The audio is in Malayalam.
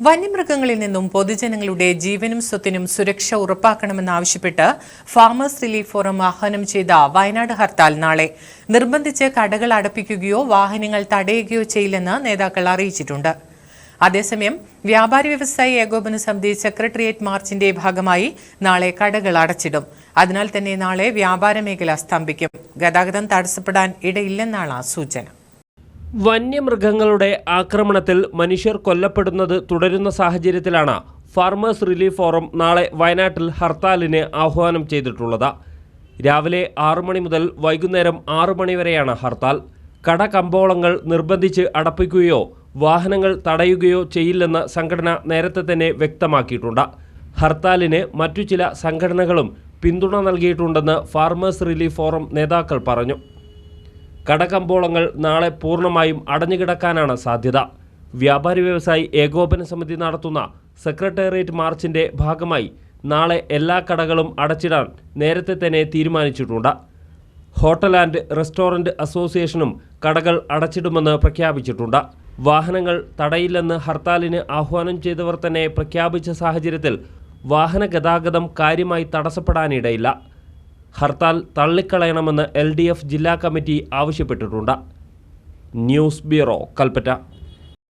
വന്യമൃഗങ്ങളിൽ നിന്നും പൊതുജനങ്ങളുടെ ജീവനും സ്വത്തിനും സുരക്ഷ ഉറപ്പാക്കണമെന്നാവശ്യപ്പെട്ട് ഫാമേഴ്സ് റിലീഫ് ഫോറം ആഹ്വാനം ചെയ്ത വയനാട് ഹർത്താൽ നാളെ. നിർബന്ധിച്ച് കടകൾ അടപ്പിക്കുകയോ വാഹനങ്ങൾ തടയുകയോ ചെയ്യില്ലെന്ന് നേതാക്കൾ അറിയിച്ചിട്ടുണ്ട്. അതേസമയം വ്യാപാരി വ്യവസായി ഏകോപന സമിതി സെക്രട്ടേറിയറ്റ് മാർച്ചിന്റെ ഭാഗമായി നാളെ കടകൾ അടച്ചിടും. അതിനാൽ തന്നെ നാളെ വ്യാപാര മേഖല സ്തംഭിക്കും. ഗതാഗതം തടസ്സപ്പെടാൻ ഇടയില്ലെന്നാണ് സൂചന. വന്യമൃഗങ്ങളുടെ ആക്രമണത്തിൽ മനുഷ്യർ കൊല്ലപ്പെടുന്നത് തുടരുന്ന സാഹചര്യത്തിലാണ് ഫാർമേഴ്സ് റിലീഫ് ഫോറം നാളെ വയനാട്ടിൽ ഹർത്താലിന് ആഹ്വാനം ചെയ്തിട്ടുള്ളത്. രാവിലെ ആറു മണി മുതൽ വൈകുന്നേരം ആറു മണി വരെയാണ് ഹർത്താൽ. കട കമ്പോളങ്ങൾ നിർബന്ധിച്ച് അടപ്പിക്കുകയോ വാഹനങ്ങൾ തടയുകയോ ചെയ്യില്ലെന്ന് സംഘടന നേരത്തെ തന്നെ വ്യക്തമാക്കിയിട്ടുണ്ട്. ഹർത്താലിന് മറ്റു ചില സംഘടനകളും പിന്തുണ നൽകിയിട്ടുണ്ടെന്ന് ഫാർമേഴ്സ് റിലീഫ് ഫോറം നേതാക്കൾ പറഞ്ഞു. കടകമ്പോളങ്ങൾ നാളെ പൂർണമായും അടഞ്ഞുകിടക്കാനാണ് സാധ്യത. വ്യാപാരി വ്യവസായി ഏകോപന സമിതി നടത്തുന്ന സെക്രട്ടേറിയറ്റ് മാർച്ചിന്റെ ഭാഗമായി നാളെ എല്ലാ കടകളും അടച്ചിടാൻ നേരത്തെ തന്നെ തീരുമാനിച്ചിട്ടുണ്ട്. ഹോട്ടൽ ആൻഡ് റെസ്റ്റോറന്റ് അസോസിയേഷനും കടകൾ അടച്ചിടുമെന്ന് പ്രഖ്യാപിച്ചിട്ടുണ്ട്. വാഹനങ്ങൾ തടയില്ലെന്ന് ഹർത്താലിന് ആഹ്വാനം ചെയ്തവർ തന്നെ പ്രഖ്യാപിച്ച സാഹചര്യത്തിൽ വാഹന ഗതാഗതം കാര്യമായി തടസ്സപ്പെടാനിടയില്ല. ഹർത്താൽ തള്ളിക്കളയണമെന്ന് എൽ ജില്ലാ കമ്മിറ്റി ആവശ്യപ്പെട്ടിട്ടുണ്ട്. News bureau Kalpetta.